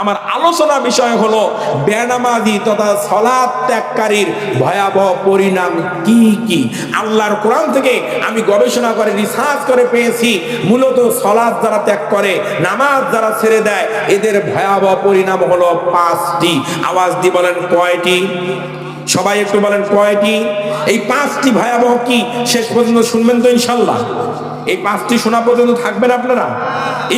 আমার আলোচনা বিষয় হলো বেনামাজি তথা সলাদ ত্যাগকারীর ভয়াবহ পরিণাম কি কি? আল্লাহর কোরআন থেকে আমি গবেষণা করে রিসার্চ করে পেয়েছি, মূলত সলাদ যারা ত্যাগ করে, নামাজ যারা ছেড়ে দেয়, এদের ভয়াবহ পরিণাম হলো পাঁচটি। আওয়াজ দিয়ে বলেন কয়টি? সবাই একটু বলেন কয়টি? এই পাঁচটি ভয়াবহ কি? শেষ পর্যন্ত শুনবেন তো ইনশাল্লাহ। এই পাঁচটি শোনা পর্যন্ত থাকবেন আপনারা?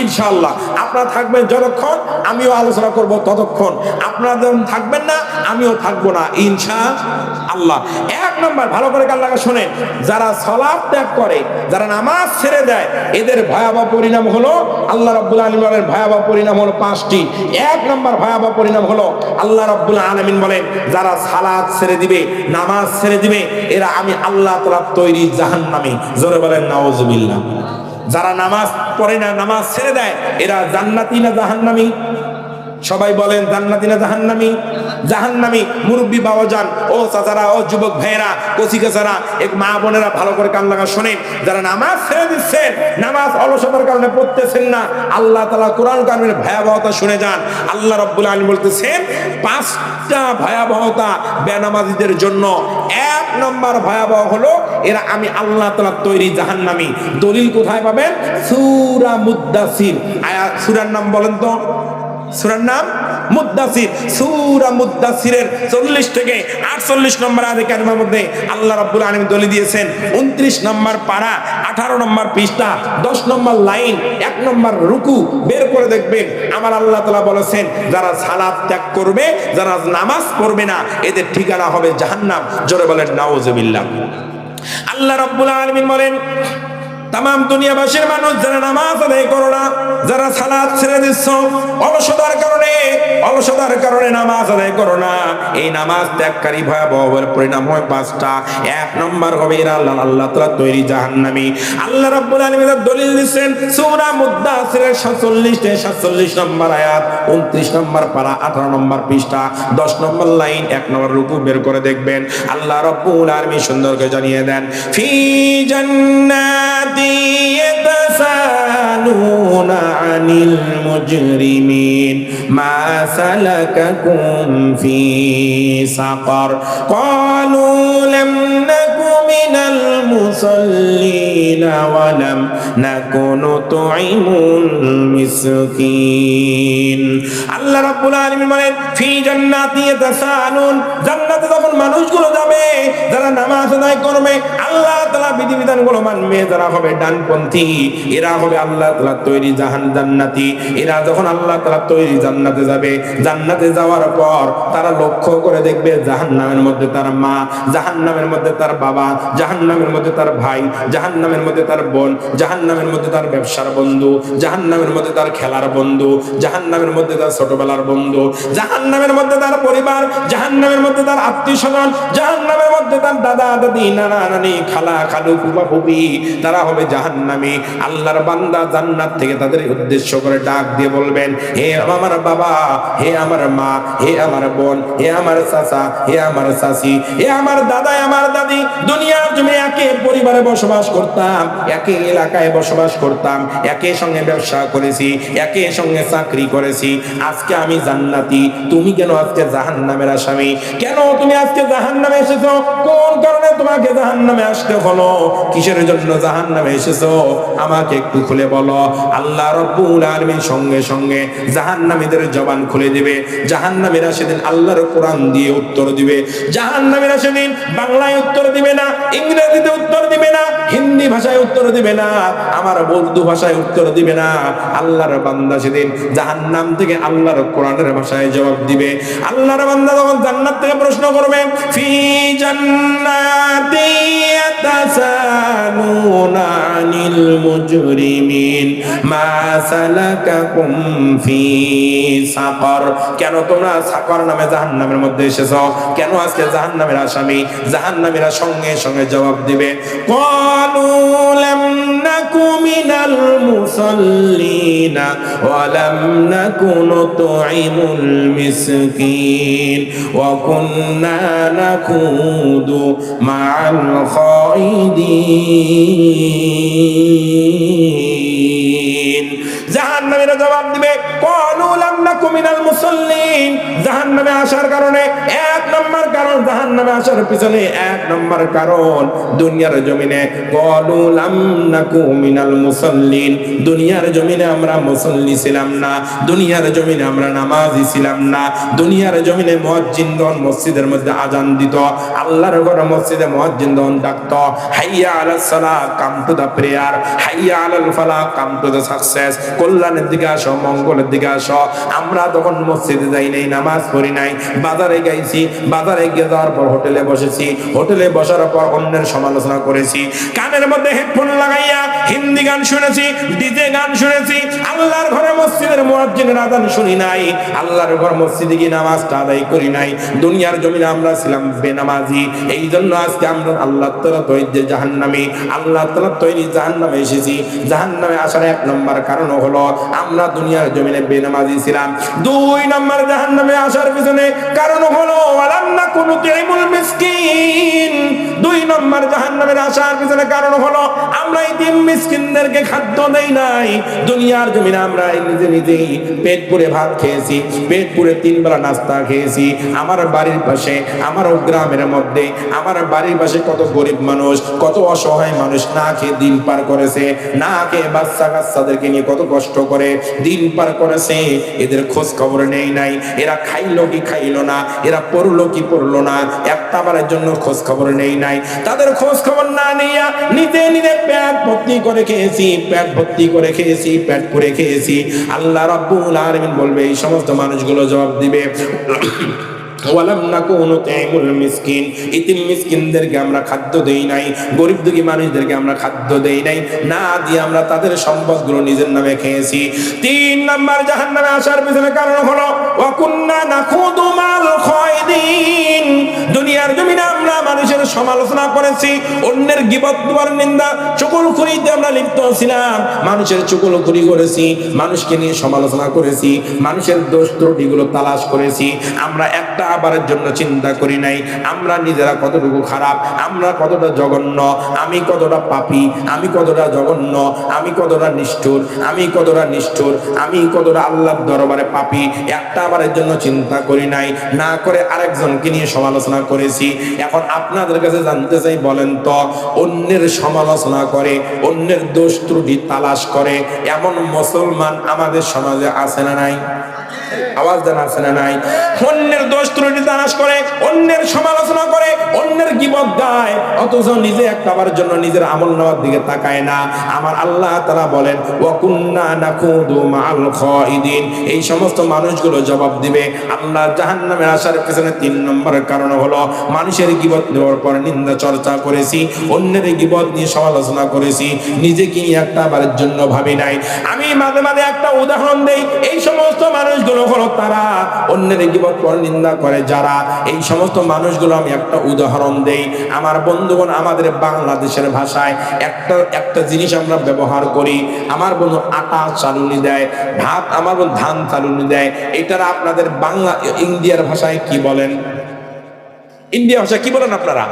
ইনশাল্লাহ আপনারা থাকবেন যতক্ষণ আমিও আলোচনা করব ততক্ষণ। আপনারা যখন থাকবেন না, আমিও থাকব না ইনশা আল্লাহ এক নম্বর, ভালো করে কাল্লাকে শোনেন, যারা সলাপ ত্যাগ করে, যারা নামাজ ছেড়ে দেয়, এদের ভয়াবহ পরিণাম হলো আল্লাহ রব্বুল বলেন ভয়াবহ পরিণাম হলো পাঁচটি। এক নম্বর ভয়াবহ পরিণাম হলো আল্লাহ রব্বুল আলমিন বলেন, যারা সালাদ ছেড়ে দিবে, নামাজ ছেড়ে দিবে, এরা আমি আল্লাহ তোলা তৈরি জাহান্নামী। জোরে বলেন নাওজবিল্লাহ যারা নামাজ পড়ে না, নামাজ ছেড়ে দেয়, এরা জান্নাতি না জাহান্নামি? সবাই বলেন, জান্নাতি না জাহান্নামী? জাহান্নামী মুরব্বী বাবা যান ও চাচারা, ও যুবক ভাইয়েরা কচি কাচারা এক মা বোনেরা ভালো করে কান লাগা শোনেন। যারা নামাজ ছেড়ে দিচ্ছেন নামাজ অলসতার কারণে পড়তেছেন না, আল্লাহ তালা কোরআন কারণের ভয়াবহতা শুনে যান। আল্লাহ রব্বুল আলী বলতেছেন, পাঁচটা ভয়াবহতা বেনামাজিদের জন্য। এক নম্বর ভয়াবহ হলো, এরা আমি আল্লাহ তালা তৈরি জাহান্নামী। দলিল কোথায় পাবেন? সুরা মুদাসির আয়া সুরার নাম বলেন তো। সুরার নাম? মুদাসির সূরা মুদাসিরের 40 থেকে 48 নম্বর আয়াতে কারিমার মধ্যে আল্লাহ রাব্বুল আলামিন দলি দিয়েছেন 29 নম্বর পারা 18 নম্বর পৃষ্ঠা 10 নম্বর লাইন 1 নম্বর রুকু, বের করে দেখবেন। আমার আল্লাহ তাআলা বলেছেন, যারা সালাত ত্যাগ করবে, যারা নামাজ পড়বে না, এদের ঠিকানা হবে জাহান্নাম। জোরে বলেন, নাউজুবিল্লাহ। আল্লাহ রাব্বুল আলামিন বলেন তাম দুনিয়াবাসীর মানুষ যারা নামাজ আদায় করো না, যারা সালাদ ছেড়ে দিচ্ছ, অলসতার কারণে অলসতার কারণে নামাজ আদায় করো না। এই নামাজ ত্যাগকারী ভয়াবহ পরিণাম হয় পাঁচটা। এক নম্বর হবে আল্লাহ আল্লাহ তালা তৈরি জাহান্নামি। আল্লাহ রাব্বুল আলামিন দলিল দিচ্ছেন, সূরা 47 থেকে 47 নম্বর আয়াত 29 নম্বর পারা 18 নম্বর পৃষ্ঠা 10 নম্বর লাইন, এক নম্বর রুকু বের করে দেখবেন। আল্লাহ রাব্বুল আলামিন সুন্দর করে জানিয়ে দেন, ফি জান্নাতি يتساءلون عن المجرمين ما سلككم في سقر؟ قالوا لم نك من المصلين. ولم نك نطعم المسكين আল্লাহ রাব্বুল আলামিন বলেন ফি জান্নাতি ইয়াতাসালুন জান্নাতে যখন মানুষগুলো যাবে যারা নামাজ আদায় করবে আল্লাহ তাআলা বিধিবিধানগুলো মানবে যারা হবে ডানপন্থী এরা হবে আল্লাহ তাআলা তৈরি জাহান জান্নাতি এরা যখন আল্লাহ তাআলা তৈরি জান্নাতে যাবে জান্নাতে যাওয়ার পর তারা লক্ষ্য করে দেখবে জাহান্নামের মধ্যে তার মা জাহান্নামের মধ্যে তার বাবা জাহান্নামের মধ্যে তার ভাই জাহান্নামের মধ্যে তার বোন, জাহান্নামের মধ্যে তার ব্যবসার বন্ধু, জাহান্নামের মধ্যে তার খেলার বন্ধু, জাহান্নামের মধ্যে তার ছোটবেলার বন্ধু, জাহান্নামের মধ্যে তার পরিবার, জাহান্নামের মধ্যে তার আত্মীয় স্বজন জাহান্নামের মধ্যে তার দাদা, দাদি, নানা, নানি, খালা, খালু, ফুফা ফুপি তারা হবে জাহান্নামী। আল্লাহর বান্দা জান্নাত থেকে তাদের উদ্দেশ্য করে ডাক দিয়ে বলবেন, হে আমার বাবা, হে আমার মা, হে আমার বোন, হে আমার চাচা, হে আমার চাচি, হে আমার দাদা আমার দাদি, দুনিয়ার জমি একে পরিবারে বসবাস করতাম। একই এলাকায় বসবাস করতাম একই সঙ্গে ব্যবসা করেছি একই সঙ্গে চাকরি করেছি। আজকে আমি জান্নাতি, তুমি কেন আজকে জাহান্নামের আসামি? কেন তুমি আজকে জাহান্নামে এসেছ? কোন কারণে তোমাকে জাহান্নামে আসতে হলো? কিসের জন্য জাহান্নামে এসেছ? আমাকে একটু খুলে বলো। আল্লাহ রব্বুল আলামিন সঙ্গে সঙ্গে জাহান্নামীদের জবান খুলে দিবে। জাহান্নামীরা সেদিন আল্লাহর কোরআন দিয়ে উত্তর দিবে। জাহান্নামীরা সেদিন বাংলায় উত্তর দিবে না, ইংরেজিতে উত্তর দিবে না, হিন্দি ভাষায় উত্তর দিবে না, আমার বন্ধু ভাষায় উত্তর দিবে না। আল্লাহর বান্দা সেদিন জাহান্নাম থেকে আল্লাহর কোরআনের ভাষায় জবাব দিবে। আল্লাহর বান্দা যখন জান্নাত থেকে প্রশ্ন করবে, ফি জান্নাতি ইয়াতাসালুনা আনিল মুজরিমিন মা সালাকাকুম ফি কেন তোমরা সাকর নামে জাহান্নামের মধ্যে এসেছ? কেন আজকে জাহান্নামের আসামি জাহান্নামীরা সঙ্গে সঙ্গে জবাব দিবে? ক্বালু লাম নাকু মিনাল মুসাল্লিনা ওয়া লাম নাকু নুতঈমুল মিসকিন ওয়া জাহান্নামীরা জবাব দিবে ক্বালু লাম নাকু মিনাল মুসাল্লিন। আসার কারণে এক নম্বর কারণ আসার পিছনে এক নম্বর কারণ, দুনিয়ার জমিনে মুসাল্লিন। দুনিয়ার জমিনে আমরা মুসল্লি ছিলাম না, দুনিয়ার জমিনে আমরা নামাজি ছিলাম না, দুনিয়ার জমিনে মুয়াজ্জিনগণ মসজিদের মধ্যে আজান দিত, আল্লাহর ঘরে মসজিদে মুয়াজ্জিনগণ ডাকত, হাইয়া আলাস সালাহ কাম টু দা প্রেয়ার, হাইয়া আলাল ফালাহ কাম টু দা সাকসেস, কল্যাণের দিকে আসো, মঙ্গলের দিকে আসো। আমরা তখন মসজিদে যাই নাই, নামাজ পড়ি নাই, বাজারে গাইছি, বাজারে গিয়ে যাওয়ার পর হোটেলে বসেছি। হোটেলে বসার পর অন্যের সমালোচনা করেছি। কানের মধ্যে হেডফোন লাগাইয়া হিন্দি গান শুনেছি, ডিজে গান শুনেছি, আল্লাহর ঘরে মসজিদের মুয়াজ্জিনের আজান শুনি নাই, আল্লাহর ঘর মসজিদে গিয়ে নামাজটা আদায় করি নাই। দুনিয়ার জমিনে আমরা ছিলাম বেনামাজি এই জন্য আজকে আমরা আল্লাহ তালা তৈরি জাহান্নামী আল্লাহ তালা তৈরি জাহান্নামে এসেছি। জাহান্নামে আসার এক নম্বর কারণ হলো, আমরা দুনিয়ার জমিনে বেনামাজি ছিলাম দুই নম্বর জাহান্নামে আসার পিছনে কারণ হলো দুই নম্বর আসার পিছনে কারণ হলো আমরা মিসকিনদেরকে খাদ্য দেই নাই। দুনিয়ার আমরা নিজে নিজেই পেট পুরে ভাত খেয়েছি, পেট পুরে নাস্তা খেয়েছি। আমার বাড়ির পাশে, আমার গ্রামের মধ্যে, আমার বাড়ির পাশে কত গরিব মানুষ, কত অসহায় মানুষ না খেয়ে দিন পার করেছে, না খেয়ে বাচ্চা কাচ্চাদেরকে নিয়ে কত কষ্ট করে দিন পার করেছে। এদের খোঁজ খবর নেই নাই। এরা খাইলো কি খাইলো না, এরা পড়ল কি পড়ল না একটা বারের জন্য খোঁজ খবর নেই নাই। তাদের খোঁজ খবর না নিয়া নিজে নিজে পেট ভর্তি করে খেয়েছি, পেট ভর্তি করে খেয়েছি, পেট করে খেয়েছি। আল্লাহ রাব্বুল আলামিন বলবে, এই সমস্ত মানুষগুলো জবাব দিবে। ওয়ালাম নাকু তাইমুল মিসকিন। ইতিম মিসকিনদেরকে আমরা খাদ্য দেই নাই, গরিব দুঃখী মানুষদেরকে আমরা খাদ্য দেই নাই, না দিয়ে আমরা তাদের সম্পদগুলো নিজের নামে খেয়েছি। তিন নাম্বার জাহান্নামে আসার পিছনে কারণ হলো ওয়াকুন্না নাখুদু মাল খায়দিন। দুনিয়ার জমিনে মানুষের সমালোচনা করেছি, অন্যের গিবত নিন্দা চকুলখুরিতে আমরা লিপ্ত ছিলাম। মানুষের চকুলখুরি করেছি, মানুষকে নিয়ে সমালোচনা করেছি, মানুষের দোষ ত্রুটিগুলো তালাশ করেছি। আমরা একটা আবারের জন্য চিন্তা করি নাই, আমরা নিজেরা কতটুকু খারাপ, আমরা কতটা জঘন্য, আমি কতটা পাপী, আমি কতটা জঘন্য, আমি কতটা নিষ্ঠুর, আমি কতটা নিষ্ঠুর, আমি কতটা আল্লাহর দরবারে পাপি, একটা আবারের জন্য চিন্তা করি নাই, না করে আরেকজনকে নিয়ে সমালোচনা করেছি। এখন আপনাদের কাছে জানতে চাই বলেন তো, অন্যের সমালোচনা করে, অন্যের দোষ ত্রুটি তালাশ করে, এমন মুসলমান আমাদের সমাজে আছে না নাই? আওয়াজ দেন, আছে না নাই? অন্যের ত্রুটি করে, অন্যের সমালোচনা করে, অন্যের গায়, অথচ নিজে একটাবার জন্য নিজের আমল নেওয়ার দিকে তাকায় না। আমার আল্লাহ তারা বলেন ওয়াকুন্না এই সমস্ত মানুষগুলো জবাব দিবে, আল্লাহ আসার পেছনে তিন নম্বরের কারণ হলো, মানুষের গিবত নেওয়ার পর নিন্দা চর্চা করেছি, অন্যের গিবত নিয়ে সমালোচনা করেছি, নিজেকে নিয়ে একটা বারের জন্য ভাবি নাই। আমি মাঝে মাঝে একটা উদাহরণ দেই, এই সমস্ত মানুষগুলো হলো তারা, অন্যের গিবত পর নিন্দা করে যারা, এই সমস্ত মানুষগুলো আমি একটা উদাহরণ দেই। আমার বন্ধুগণ আমাদের বাংলাদেশের ভাষায় একটা একটা জিনিস আমরা ব্যবহার করি। আমার বন্ধু আটা চালুনি দেয়, ভাত আমার বন্ধু ধান চালুনি দেয়। এটারা আপনাদের বাংলা, ইন্ডিয়ার ভাষায় কি বলেন? ইন্ডিয়া ভাষা কি বলেন আপনারা?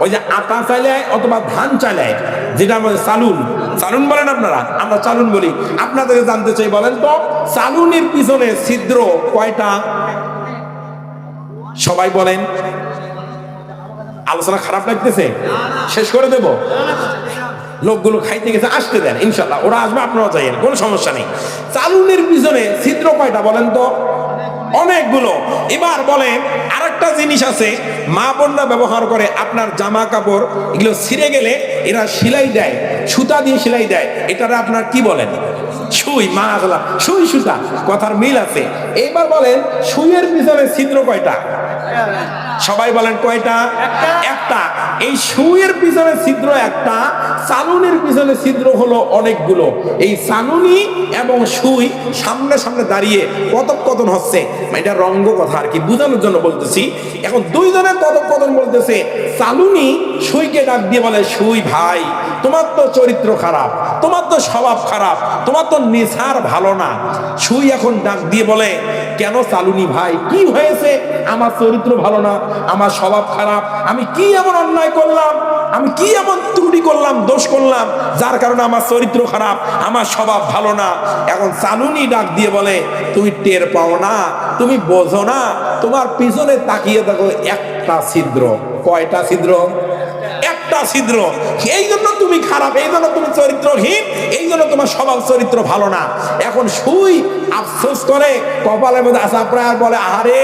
ওই যে আটা চাইলে অথবা ধান চাইলে, যেটা আমাদের চালুন। চালুন বলেন আপনারা, আমরা চালুন বলি। আপনাদেরকে জানতে চাই বলেন তো, চালুনির পিছনে ছিদ্র কয়টা? সবাই বলেন, আলোচনা খারাপ লাগতেছে? শেষ করে দেব। লোকগুলো খাইতে গেছে, আসতে দেন, ইনশাল্লাহ। ওরা আসবে আপনারা যাইয়েন, কোনো সমস্যা নেই। চালুনের পিছনে ছিদ্র কয়টা বলেন তো? অনেকগুলো। এবার বলেন, আরেকটা জিনিস আছে, মা বোনরা ব্যবহার করে আপনার জামা কাপড়, এগুলো ছিঁড়ে গেলে এরা সেলাই দেয়, সুতা দিয়ে সেলাই দেয়। এটারা আপনার কি বলেন? সুই মা সুই, সুতা। কথার মিল আছে। এবার বলেন, সুইয়ের পিছনে ছিদ্র কয়টা? Yeah. সবাই বলেন কয়টা? একটা। এই সুইয়ের পিছনে ছিদ্র একটা চালুনির পিছনে ছিদ্র হলো অনেকগুলো। এই চালুনি এবং সুই সামনে সামনে দাঁড়িয়ে কথোপকথন হচ্ছে। এটা রঙ্গ কথা আর কি বোঝানোর জন্য বলতেছি। এখন দুইজনে কথোপকথন বলতেছে চালুনি সুইকে ডাক দিয়ে বলে সুই ভাই তোমার তো চরিত্র খারাপ তোমার তো স্বভাব খারাপ তোমার তো নেশার ভালো না। সুই এখন ডাক দিয়ে বলে কেন চালুনি ভাই কি হয়েছে? আমার চরিত্র ভালো না আমার স্বভাব খারাপ, আমি কি এমন অন্যায় করলাম, আমি কি এমন ত্রুটি করলাম, দোষ করলাম, যার কারণে আমার চরিত্র খারাপ, আমার স্বভাব ভালো না। এখন চালুনি ডাক দিয়ে বলে, তুমি টের পাও না, তুমি বোঝো না, তোমার পিছনে তাকিয়ে দেখো একটা ছিদ্র। কয়টা ছিদ্র? একটা ছিদ্র। এই জন্য তুমি খারাপ, এই জন্য তুমি চরিত্রহীন, এই জন্য তোমার স্বভাব চরিত্র ভালো না। এখন সুই আফসোস করে, কপালের মধ্যে আসা প্রায় বলে, আহারে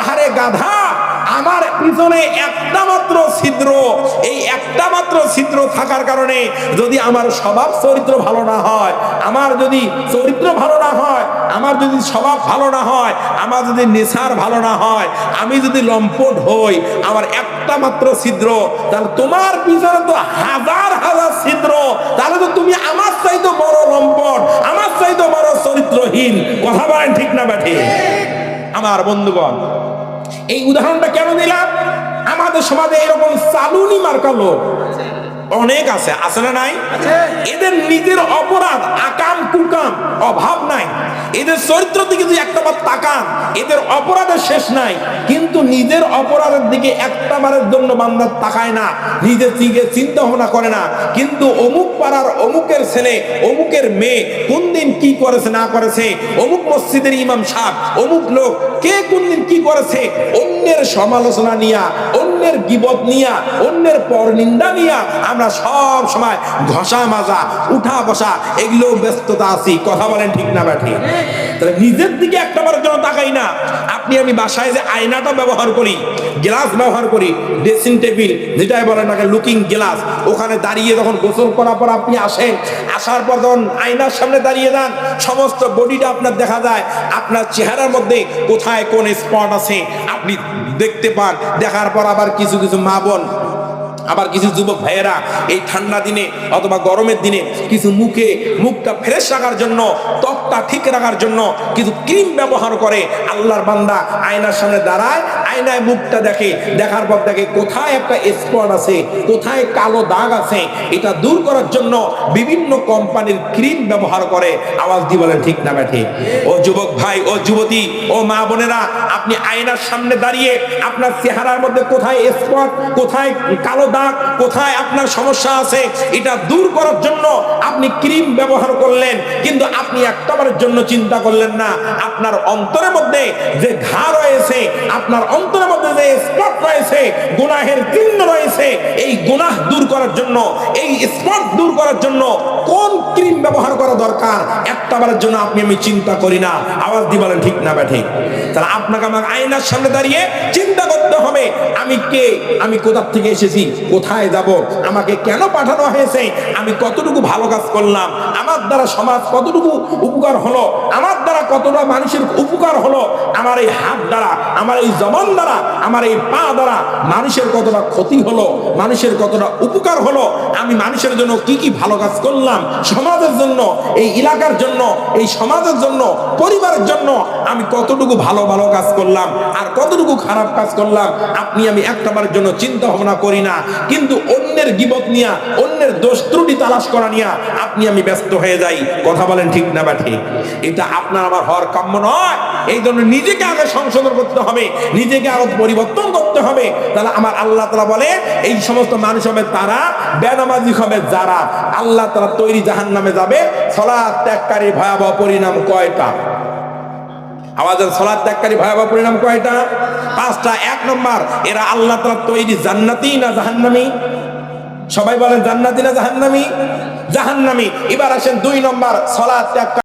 আহারে গাধা, আমার পিছনে একটা মাত্র ছিদ্র। এই একটা মাত্র ছিদ্র থাকার কারণে যদি আমার স্বভাব চরিত্র ভালো না হয়, আমার যদি চরিত্র ভালো না হয়, আমার যদি স্বভাব ভালো না হয়, আমার যদি নেশার ভালো না হয়, আমি যদি লম্পট হই, আমার একটা মাত্র ছিদ্র, তাহলে তোমার পিছনে তো হাজার হাজার ছিদ্র, তাহলে তো তুমি আমার চাইতে বড় লম্পট, আমার চাইতে বড় চরিত্রহীন। কথা বলেন ঠিক না ব্যাঠে? আমার বন্ধুগণ এই উদাহরণটা কেন দিলাম? আমাদের সমাজে এরকম চালুনি মার্কা লোক। অনেক আছে আছে না নাই? এদের নিজের অপরাধ আকাম কুকাম অভাব নাই। এদের চরিত্র দিকে যদি একটা বার তাকান এদের অপরাধের শেষ নাই। কিন্তু নিজের অপরাধের দিকে একটা বারের জন্য বান্দা তাকায় না নিজের দিকে চিন্তা ভাবনা করে না। কিন্তু অমুক পাড়ার অমুকের ছেলে অমুকের মেয়ে কোন দিন কি করেছে না করেছে? অমুক মসজিদের ইমাম সাহেব অমুক লোক কে কোন দিন কি করেছে? অন্যের সমালোচনা নিয়া অন্যের গিবত নিয়া অন্যের পরনিন্দা নিয়া আমরা সব সময় ঘষা মাজা, উঠা বসা এগুলো ব্যস্ততা আছি। কথা বলেন ঠিক না ব্যাঠি? তাহলে নিজের দিকে একটা বারের তাকাই না। আপনি আমি বাসায় যে আয়নাটা ব্যবহার করি, গ্লাস ব্যবহার করি, ড্রেসিং টেবিল, যেটাই বলেন না লুকিং গ্লাস, ওখানে দাঁড়িয়ে যখন গোসল করার পর আপনি আসেন, আসার পর যখন আয়নার সামনে দাঁড়িয়ে যান, সমস্ত বডিটা আপনার দেখা যায়, আপনার চেহারার মধ্যে কোথায় কোন স্পট আছে, আপনি দেখতে পান, দেখার পর আবার কিছু কিছু মা বোন আবার কিছু যুবক ভাইয়েরা এই ঠান্ডা দিনে অথবা গরমের দিনে কিছু মুখে মুখটা ফ্রেশ রাখার জন্য, ত্বকটা ঠিক রাখার জন্য কিছু ক্রিম ব্যবহার করে আল্লাহর বান্দা আয়নার সামনে দাঁড়ায়, আয়নায় মুখটা দেখে, দেখার পর দেখে কোথায় একটা স্পট আছে, কোথায় কালো দাগ আছে, এটা দূর করার জন্য বিভিন্ন কোম্পানির ক্রিম ব্যবহার করে। আওয়াজ দিয়ে বলেন, ঠিক না ব্যাঠে। ও যুবক ভাই, ও যুবতী, ও মা বোনেরা, আপনি আয়নার সামনে দাঁড়িয়ে আপনার চেহারার মধ্যে কোথায় স্পট কোথায় কালো দাগ কোথায় আপনার সমস্যা আছে, এটা দূর করার জন্য আপনি ক্রিম ব্যবহার করলেন, কিন্তু আপনি একটাবারের জন্য চিন্তা করলেন না। আপনার অন্তরের মধ্যে যে ঘা রয়েছে, আপনার অন্তরের মধ্যে যে স্পট রয়েছে, গুনাহের চিহ্ন রয়েছে, এই গুনাহ দূর করার জন্য, এই স্পট দূর করার জন্য কোন ক্রিম ব্যবহার করা দরকার, একটাবারের জন্য আপনি আমি চিন্তা করি না। আওয়াজ দিয়ে বলেন, ঠিক না ব্যাঠিক। তাহলে আপনাকে আমার আয়নার সামনে দাঁড়িয়ে চিন্তা করতে হবে, আমি কে? আমি কোথা থেকে এসেছি? কোথায় যাব? আমাকে কেন পাঠানো হয়েছে? আমি কতটুকু ভালো কাজ করলাম? আমার দ্বারা সমাজ কতটুকু উপকার হলো? আমার দ্বারা কতটা মানুষের উপকার হলো? আমার এই হাত দ্বারা, আমার এই জবান দ্বারা, আমার এই পা দ্বারা মানুষের কতটা ক্ষতি হলো? মানুষের কতটা উপকার হলো? আমি মানুষের জন্য কি কি ভালো কাজ করলাম? সমাজের জন্য, এই এলাকার জন্য, এই সমাজের জন্য, পরিবারের জন্য আমি কতটুকু ভালো ভালো কাজ করলাম? আর কতটুকু খারাপ কাজ করলাম? আপনি আমি একটাবারের জন্য চিন্তা ভাবনা করি না। কিন্তু অন্যের গিবত নিয়া, অন্যের দোষ ত্রুটি তালাশ করা নিয়া আপনি আমি ব্যস্ত হয়ে যাই। কথা বলেন ঠিক না বা এটা আপনার আমার হওয়ার কাম্য নয়। এই জন্য নিজেকে আগে সংশোধন করতে হবে, নিজেকে আরও পরিবর্তন করতে হবে। তাহলে আমার আল্লাহ তালা বলে এই সমস্ত মানুষ হবে তারা, বেনামাজি হবে যারা। আল্লাহ তালা তৈরি জাহান নামে যাবে। সলা ত্যাগকারী ভয়াবহ পরিণাম কয়টা? আমাদের সলাদ ত্যাগকারী ভয়াবহ পরিণাম কয়টা? পাঁচটা। এক নম্বর, এরা আল্লাহ তালা তৈরি জান্নাতি না জাহান্নামি? সবাই বলেন জান্নাতি না জাহান্নামি? জাহান্নামি। এবার আসেন দুই নম্বর সলাদ ত্যাগ